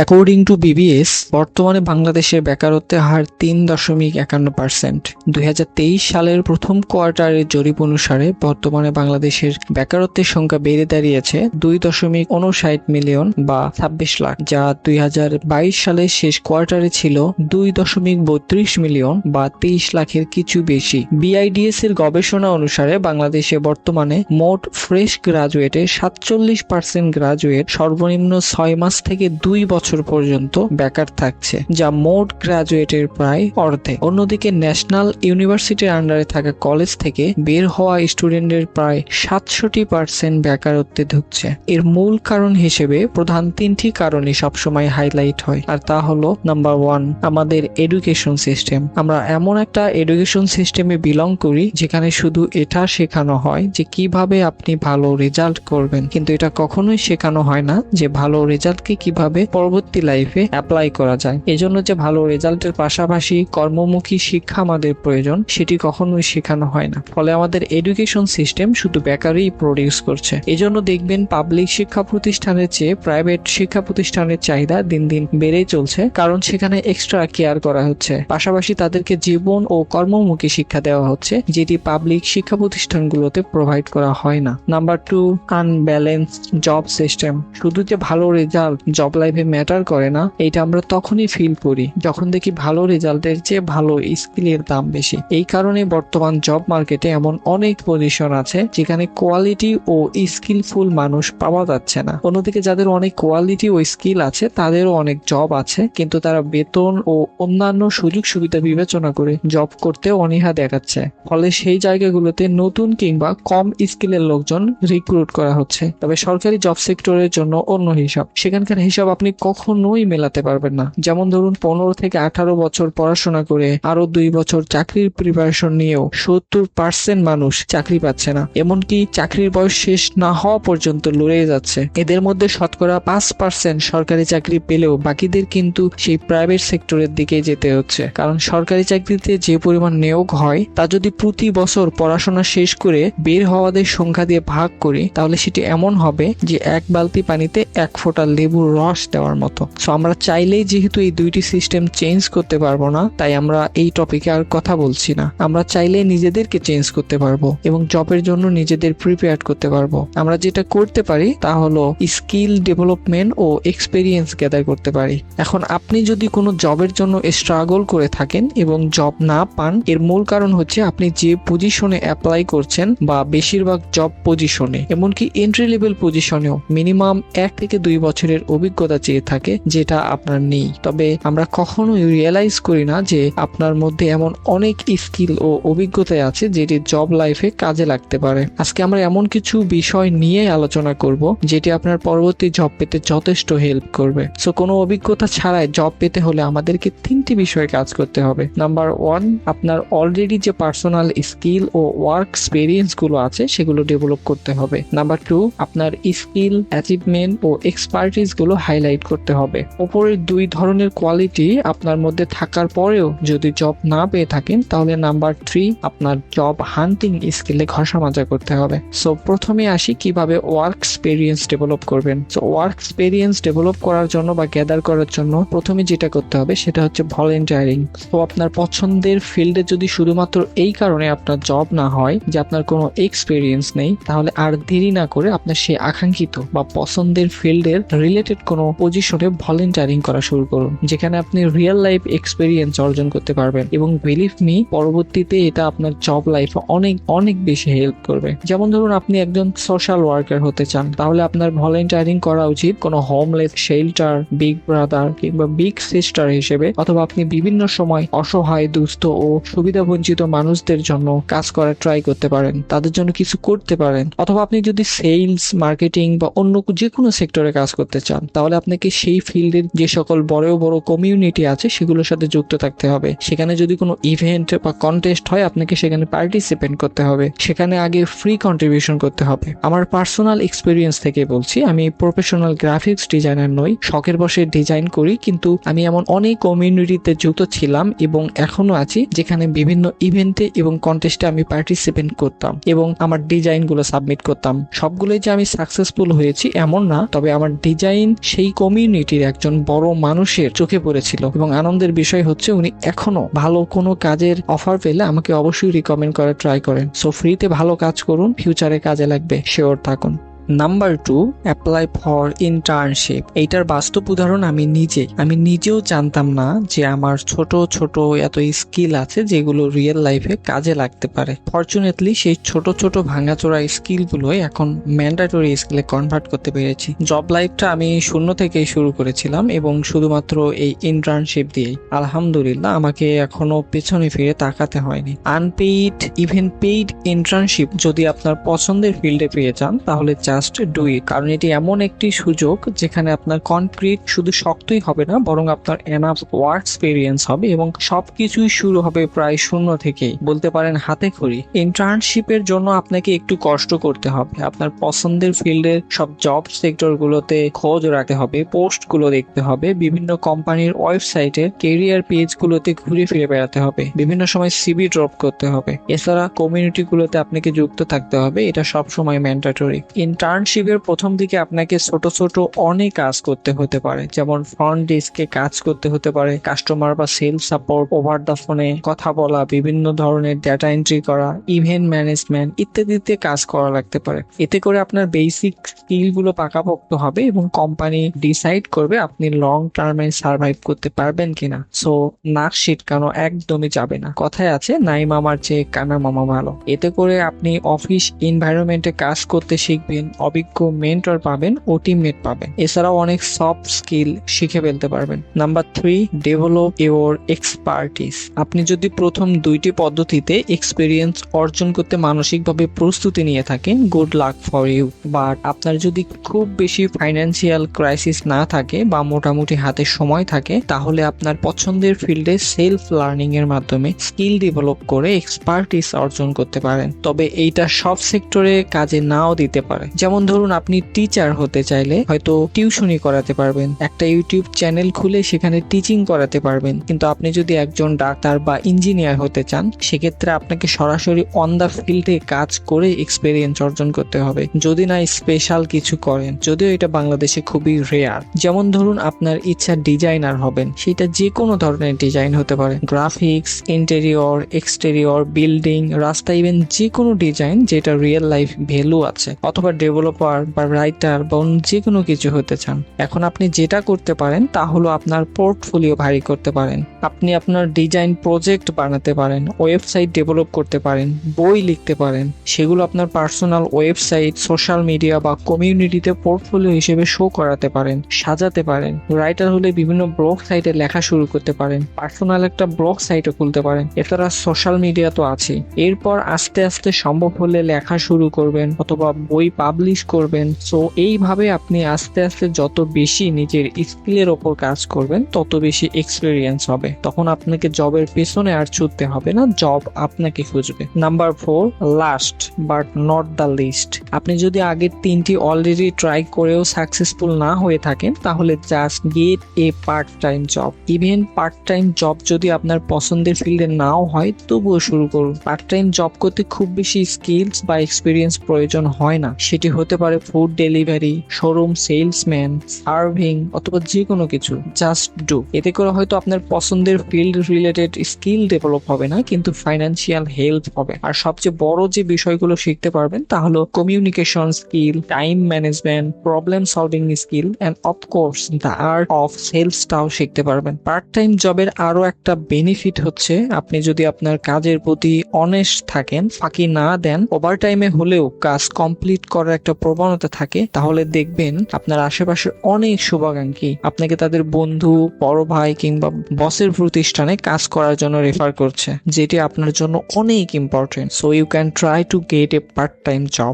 According to BBS বর্তমানে বাংলাদেশের বেকারত্বের হার তিন দশমিক একান্ন পার্সেন্ট। দুই সালের প্রথম কোয়ার্টারের জরিপ অনুসারে বর্তমানে বাংলাদেশের বেকারত্বের সংখ্যা বেড়ে দাঁড়িয়েছে দুই দশমিক উনষাট মিলিয়ন বা ছাব্বিশ লাখ, যা দুই হাজার বাইশ সালের শেষ কোয়ার্টারে ছিল দুই দশমিক বত্রিশ মিলিয়ন বা তেইশ লাখের কিছু বেশি। বিআইডিএস এর গবেষণা অনুসারে বাংলাদেশে বর্তমানে মোট ফ্রেশ গ্রাজুয়েটের সাতচল্লিশ পার্সেন্ট গ্রাজুয়েট সর্বনিম্ন ছয় মাস থেকে দুই বছর পর্যন্ত বেকার থাকছে, যা মোট গ্রাজুয়েটের প্রায় অর্ধেক। অন্যদিকে ন্যাশনাল ইউনিভার্সিটির আন্ডারে থাকা কলেজ থেকে বের হওয়া স্টুডেন্টের প্রায় সাতষট্টি পার্সেন্ট বেকারত্বে ঢুকছে। এর মূল কারণ হিসেবে প্রধান তিনটি কারণই সবসময় হাইলাইট হয়, আর তা হলো নাম্বার ওয়ান আমাদের এডুকেশন সিস্টেম আমরা এমন একটা এডুকেশন সিস্টেমে বিলং করি, যেখানে শুধু এটা শেখানো হয় যে কীভাবে আপনি ভালো রেজাল্ট করবেন। কিন্তু এটা কখনোই শেখানো হয় না যে ভালো রেজাল্টকে কীভাবে পরবর্তী লাইফে অ্যাপ্লাই করা যায়। এজন্য যে ভালো রেজাল্টের পাশাপাশি কর্মমুখী শিক্ষা আমাদের প্রয়োজন, সেটি কখনোই শেখানো হয় না। ফলে আমাদের এডুকেশন সিস্টেম শুধু বেকারই প্রডিউস করছে। এজন্য দেখবেন পাবলিক শিক্ষা প্রতিষ্ঠানের চেয়ে প্রাইভেট শিক্ষা প্রতিষ্ঠানের চাহিদা দিন দিন বেড়েই চলছে, কারণ সেখানে এক্সট্রা কেয়ার করা হচ্ছে। পাশাপাশি তাদেরকে জীবন ও কর্মমুখী শিক্ষা দেওয়া হচ্ছে, যেটি পাবলিক শিক্ষা প্রতিষ্ঠানগুলোতে প্রোভাইড করা হয় না। Number two unbalance job system শুধু যে ভালো রেজাল্ট জব লাইফে ম্যাটার করে না এটা আমরা তখনই ফিল করি, যখন দেখি ভালো রেজাল্টের চেয়ে ভালো স্কিলের দাম বেশি। এই কারণে বর্তমান জব মার্কেটে এমন অনেক পজিশন আছে, যেখানে কোয়ালিটি ও স্কিলফুল মানুষ পাওয়া যাচ্ছে না। অন্যদিকে যাদের অনেক কোয়ালিটি ও স্কিল আছে, তাদেরও অনেক জব আছে, কিন্তু তারা বেতন ও অন্যান্য সুযোগ সুবিধা বিবেচনা করে জব করতে অনীহা দেখাচ্ছে। ফলে সেই জায়গাগুলোতে নতুন কিংবা কম স্কিলের লোকজন রিক্রুট করা হচ্ছে। তবে সরকারি জব সেক্টরের জন্য অন্য হিসাব, সেখানকার হিসাব আপনি কখনোই মেলাতে পারবেন না। যেমন ধরুন, পনেরো থেকে আঠারো বছর পড়াশোনা করে আরও দুই বছর চাকরির প্রিপারেশন নিয়েও সত্তর পার্সেন্ট মানুষ চাকরি পাচ্ছে না। এমনকি চাকরির বয়স শেষ না হওয়া পর্যন্ত লড়ে যাচ্ছে। এদের মধ্যে শতকরা পাঁচ পার্সেন্ট সরকারি চাকরি পেলেও বাকিদের কিন্তু সেই প্রাইভেট সেক্টরের দিকে যেতে হচ্ছে। কারণ সরকারি চাকরিতে যে পরিমাণ নিয়োগ হয়, তা যদি প্রতি বছর পড়াশোনা শেষ করে বের হওয়াদের সংখ্যা দিয়ে ভাগ করি, তাহলে সেটি এমন হবে যে এক বালতি পানিতে এক ফোঁটা লেবুর রস দেওয়ার মতো। সো আমরা চাইলেই যেহেতু এই দুইটি সিস্টেম চেঞ্জ করতে পারব না, তাই আমরা এই টপিকে আর কথা বলছি না। আমরা চাইলে নিজেদেরকে চেঞ্জ করতে পারব এবং জবের জন্য নিজেদের প্রিপেয়ার করতে পারব। আমরা যেটা করতে পারি তা হলো স্কিল ডেভেলপমেন্ট ও এক্সপেরিয়েন্স গ্যাদার করতে পারি। এখন আপনি যদি কোনো জবের জন্য স্ট্রাগল করে থাকেন এবং জব না পান, এর মূল কারণ হচ্ছে আপনি যে পজিশনে অ্যাপ্লাই করছেন বা বেশিরভাগ জব পজিশনে এমনকি এন্ট্রি লেভেল পজিশনেও মিনিমাম এক থেকে দুই বছরের অভিজ্ঞতা চেয়ে থাকে যেটা আপনার নেই। তবে আমরা কখনোই রিয়েলাইজ করি না যে আপনার মধ্যে এমন অনেক স্কিল ও অভিজ্ঞতা আছে যেটি জব লাইফে কাজে লাগতে পারে। আজকে আমরা এমন কিছু বিষয় নিয়ে আলোচনা করব, যেটি আপনার পরবর্তী জব পেতে যথেষ্ট হেল্প করবে। সো কোনো অভিজ্ঞতা ছাড়াই জব পেতে হলে আমাদেরকে তিনটি বিষয়ে কাজ করতে হবে। নাম্বার ওয়ান আপনার অলরেডি যে পার্সোনাল স্কিল ও ওয়ার্ক এক্সপিরিয়েন্সগুলো আছে, সেগুলো ডেভেলপ করতে হবে। নাম্বার টু আপনার স্কিল অ্যাচিভমেন্ট ও এক্সপার্টিসগুলো হাইলাইট করতে হবে। ওপরের দুই ধরনের কোয়ালিটি আপনার মধ্যে থাকার পরেও যদি জব না পেয়ে থাকেন, তাহলে নাম্বার থ্রি আপনার জব হান্টিং স্কিলে ঘষা মাজা করতে হবে। সো প্রথমে আসি কীভাবে ওয়ার্ক এক্সপিরিয়েন্স ডেভেলপ করবেন। সো ওয়ার্ক এক্সপিরিয়েন্স ডেভেলপ করার জন্য বা গ্যাদার করার জন্য প্রথমে যেটা করতে হবে, সেটা হচ্ছে ভলেন্টিয়ারিং তো আপনার পছন্দের ফিল্ডে যদি শুধুমাত্র এই কারণে আপনার জব না হয়, যে আপনার কোনো এক্সপিরিয়েন্স নেই, তাহলে আর দেরি না করে আপনার সেই আকাঙ্ক্ষিত বা পছন্দের ফিল্ডের রিলেটেড কোনো পজিশনে ভলেন্টিয়ারিং করা শুরু করুন, যেখানে আপনি রিয়েল লাইফ এক্সপিরিয়েন্স অর্জন করতে পারবেন এবং বিলিভ মি পরবর্তীতে এটা আপনার জব লাইফে অনেক অনেক বেশি হেল্প করবে। যেমন ধরুন আপনি একজন সোশ্যাল ওয়ার্কার হতে চান, তাহলে আপনার ভলেন্টিয়ারিং করা উচিত কোনো হোমলেস শেল্টার বিগ ব্রাদার কিংবা বিগ সিস্টার হিসেবে, অথবা আপনি বিভিন্ন সময় অসহায়, দুস্থ ও সুবিধা বঞ্চিত মানুষদের জন্য কাজ করার ট্রাই করতে পারেন, তাদের জন্য কিছু করতে পারেন, অথবা আপনি যদি সেলস মার্কেটিং বা অন্য যে কোনো সেক্টরে কাজ করতে চান, তাহলে আপনাকে সেই ফিল্ডের যে সকল বড় বড় কমিউনিটি আছে, সেগুলোর সাথে যুক্ত থাকতে হবে। সেখানে যদি কোনো ইভেন্ট বা কন্টেস্ট হয়, আপনাকে সেখানে পার্টিসিপেন্ট করতে হবে। সেখানে আগে ফ্রি কন্ট্রিবিউশন করতে হবে। আমার পার্সোনাল এক্সপিরিয়েন্স থেকে বলছি, আমি প্রফেশনাল গ্রাফিক্স ডিজাইনার নই, শখের বসে ডিজাইন করি, কিন্তু আমি এমন অনেক কমিউনিটিতে যুক্ত ছিলাম এবং এখনও আছি, যেখানে বিভিন্ন ইভেন্টে এবং কন্টেস্টে আমি পার্টিসিপেন্ট করতাম এবং আমার ডিজাইনগুলো সাবমিট করতাম। সবগুলোই যে আমি সাকসেসফুল হয়েছি এমন না, তবে আমার ডিজাইন সেই কমিউনিটির একজন বড় মানুষের চোখে পড়েছিল এবং আনন্দের বিষয় হচ্ছে উনি এখনও ভালো কোনো কাজের অফার পেলে আমাকে অবশ্যই রিকমেন্ড করার ট্রাই করেন। সো ফ্রিতে ভালো কাজ করুন ফিউচারে কাজে লাগবে শিওর থাকুন। Number two apply for internship এইটার বাস্তব উদাহরণ আমি নিজে। আমি নিজেও জানতাম না যে আমার ছোট ছোট এত স্কিল আছে যেগুলো রিয়েল লাইফে কাজে লাগতে পারে। ফর্চুনেটলি সেই ছোট ছোট ভাঙাচোরা স্কিলগুলোই এখন ম্যান্ডাটরি স্কিলে কনভার্ট করতে পেরেছি। জব লাইফটা আমি শূন্য থেকেই শুরু করেছিলাম এবং শুধুমাত্র এই ইন্টার্নশিপ দিয়েই। আলহামদুলিল্লাহ, আমাকে এখনও পেছনে ফিরে তাকাতে হয়নি। আনপেইড ইভেন পেইড ইন্টার্নশিপ যদি আপনার পছন্দের ফিল্ডে পেয়ে যান, তাহলে জাস্ট ডু ইট কারণ এটি এমন একটি সুযোগ যেখানে আপনার কনক্রিট শুধু শক্তই হবে না, বরং আপনার এনাফ ওয়ার্ক এক্সপিরিয়েন্স হবে এবং সবকিছুই শুরু হবে প্রায় শূন্য থেকেই। বলতে পারেন হাতে খড়ি। ইন্টার্নশিপের জন্য আপনাকে একটু কষ্ট করতে হবে। আপনার পছন্দের ফিল্ডের সব জব সেক্টর গুলোতে খোঁজ রাখতে হবে পোস্টগুলো দেখতে হবে, বিভিন্ন কোম্পানির ওয়েবসাইটে কেরিয়ার পেজ গুলোতে ঘুরে ফিরে বেড়াতে হবে, বিভিন্ন সময় সিবি ড্রপ করতে হবে। এছাড়া কমিউনিটি গুলোতে আপনাকে যুক্ত থাকতে হবে, এটা সব সময় ম্যান্ডেটরি ইন্টার্নশিপের প্রথম দিকে আপনাকে ছোট ছোট অনেক কাজ করতে হতে পারে। যেমন ফ্রন্ট ডেস্কে কাজ করতে হতে পারে কাস্টমার বা সেলস সাপোর্ট ওভার দ্য ফোনে কথা বলা, বিভিন্ন ধরনের ডেটা এন্ট্রি করা ইভেন্ট ম্যানেজমেন্ট ইত্যাদিতে কাজ করা লাগতে পারে। এতে করে আপনার বেসিক স্কিলগুলো পাকাপোক্ত হবে এবং কোম্পানি ডিসাইড করবে আপনি লং টার্মে সার্ভাইভ করতে পারবেন কিনা। সো নাক কেন একদমই যাবে না। কথায় আছে, নাই মামার চেয়ে কানা মামা ভালো। এতে করে আপনি অফিস এনভায়রনমেন্টে কাজ করতে শিখবেন অভিজ্ঞ মেন্টর পাবেন ও টিমমেট পাবেন। এছাড়াও অনেক সফট স্কিল শিখে ফেলতে পারবেন। Number three develop your expertise আপনি যদি প্রথম দুইটি পদ্ধতিতে এক্সপিরিয়েন্স অর্জন করতে মানসিকভাবে প্রস্তুতি নিয়ে থাকেন good luck for you but আপনার যদি খুব বেশি ফাইন্যান্সিয়াল ক্রাইসিস না থাকে বা মোটামুটি হাতে সময় থাকে, তাহলে আপনার পছন্দের ফিল্ডে সেলফ লার্নিং এর মাধ্যমে স্কিল ডেভেলপ করে এক্সপার্টিস অর্জন করতে পারেন। তবে এইটা সব সেক্টরে কাজে নাও দিতে পারে। যেমন ধরুন আপনি টিচার হতে চাইলে হয়তো টিউশনি করাতে পারবেন, একটা ইউটিউব চ্যানেল খুলে সেখানে টিচিং করাতে পারবেন। কিন্তু আপনি যদি একজন ডাক্তার বা ইঞ্জিনিয়ার হতে চান, সেক্ষেত্রে আপনাকে সরাসরি অন দ্য ফিল্ডে কাজ করে এক্সপেরিয়েন্স অর্জন করতে হবে। যদি না স্পেশাল কিছু করেন, যদিও এটা বাংলাদেশে খুবই রেয়ার যেমন ধরুন আপনার ইচ্ছা ডিজাইনার হবেন, সেটা যে কোনো ধরনের ডিজাইন হতে পারে। গ্রাফিক্স ইন্টেরিয়র এক্সটেরিয়র বিল্ডিং রাস্তা ইভেন যে কোনো ডিজাইন যেটা রিয়েল লাইফ ভ্যালু আছে, অথবা ডেভেলপার বা রাইটার বা অন্য যে কোনো কিছু হতে চান, এখন আপনি যেটা করতে পারেন তা হলো আপনার পোর্টফোলিও ভারী করতে পারেন। আপনি আপনার ডিজাইন প্রজেক্ট বানাতে পারেন ওয়েবসাইট ডেভেলপ করতে পারেন, বই লিখতে পারেন, সেগুলো আপনার পার্সোনাল ওয়েবসাইট সোশ্যাল মিডিয়া বা কমিউনিটিতে পোর্টফোলিও হিসেবে শো করাতে পারেন, সাজাতে পারেন। রাইটার হলে বিভিন্ন ব্লগ সাইটে লেখা শুরু করতে পারেন পার্সোনাল একটা ব্লগ সাইটও খুলতে পারেন, এছাড়া সোশ্যাল মিডিয়া তো আছে এরপর আস্তে আস্তে সম্ভব হলে লেখা শুরু করবেন অথবা বই পাবলিশ করবেন। সো এইভাবে আপনি আস্তে আস্তে যত বেশি নিজের স্কিলের ওপর কাজ করবেন, তত বেশি এক্সপিরিয়েন্স হবে। তখন আপনাকে জবের পেছনে আর ছুটতে হবে না জব আপনাকে খুঁজবে। Number four last but not the least আপনি যদি আগের তিনটি অলরেডি ট্রাই করেও সাকসেসফুল না হয়ে থাকেন, তাহলে just get a part time job even part time job যদি আপনার পছন্দের ফিল্ডে নাও হয়, তবুও শুরু করুন। পার্ট টাইম জব করতে খুব বেশি স্কিলস বা এক্সপিরিয়েন্স প্রয়োজন হয় না। সেটি হতে পারে food delivery showroom salesman serving অথবা যে কোনো কিছু জাস্ট ডু এতে করে হয়তো আপনার পছন্দের ফিল্ড রিলেটেড স্কিল ডেভেলপ হবে না, কিন্তু ফাইন্যান্সিয়াল হেল্প হবে। আর সবচেয়ে বড় যে বিষয়গুলো শিখতে পারবেন, তা হলো communication skill time management problem solving skill and of course the art of সেলসটাও শিখতে পারবেন। পার্ট টাইম জবের আরও একটা বেনিফিট হচ্ছে, আপনি যদি আপনার কাজের প্রতি অনেস্ট থাকেন, ফাঁকি না দেন ওভার টাইমে হলেও কাজ কমপ্লিট করার একটা প্রবণতা থাকে, তাহলে দেখবেন আপনার আশেপাশের অনেক শুভাকাঙ্ক্ষী। আপনাকে তাদের বন্ধু, বড় ভাই কিংবা বসের প্রতিষ্ঠানে কাজ করার জন্য রেফার করছে, যেটি আপনার জন্য অনেক important so you can try to get a part time job